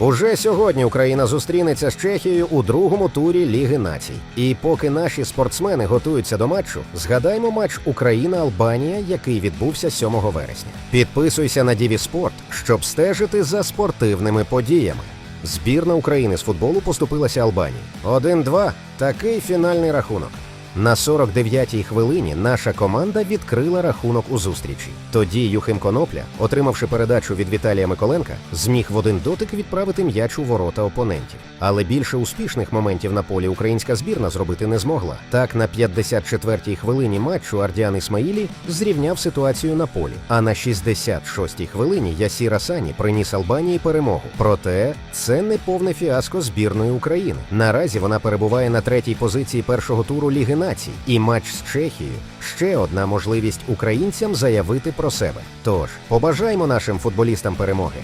Уже сьогодні Україна зустрінеться з Чехією у другому турі Ліги націй. І поки наші спортсмени готуються до матчу, згадаймо матч Україна-Албанія, який відбувся 7 вересня. Підписуйся на Діві Спорт, щоб стежити за спортивними подіями. Збірна України з футболу поступилася Албанії. 1-2 – такий фінальний рахунок. На 49-й хвилині наша команда відкрила рахунок у зустрічі. Тоді Юхим Конопля, отримавши передачу від Віталія Миколенка, зміг в один дотик відправити м'яч у ворота опонентів. Але більше успішних моментів на полі українська збірна зробити не змогла. Так, на 54-й хвилині матчу Ардіан Ісмаїлі зрівняв ситуацію на полі. А на 66-й хвилині Ясір Асані приніс Албанії перемогу. Проте це не повне фіаско збірної України. Наразі вона перебуває на третій позиції першого туру Ліги націй, і матч з Чехією ще одна можливість українцям заявити про себе. Тож побажаємо нашим футболістам перемоги.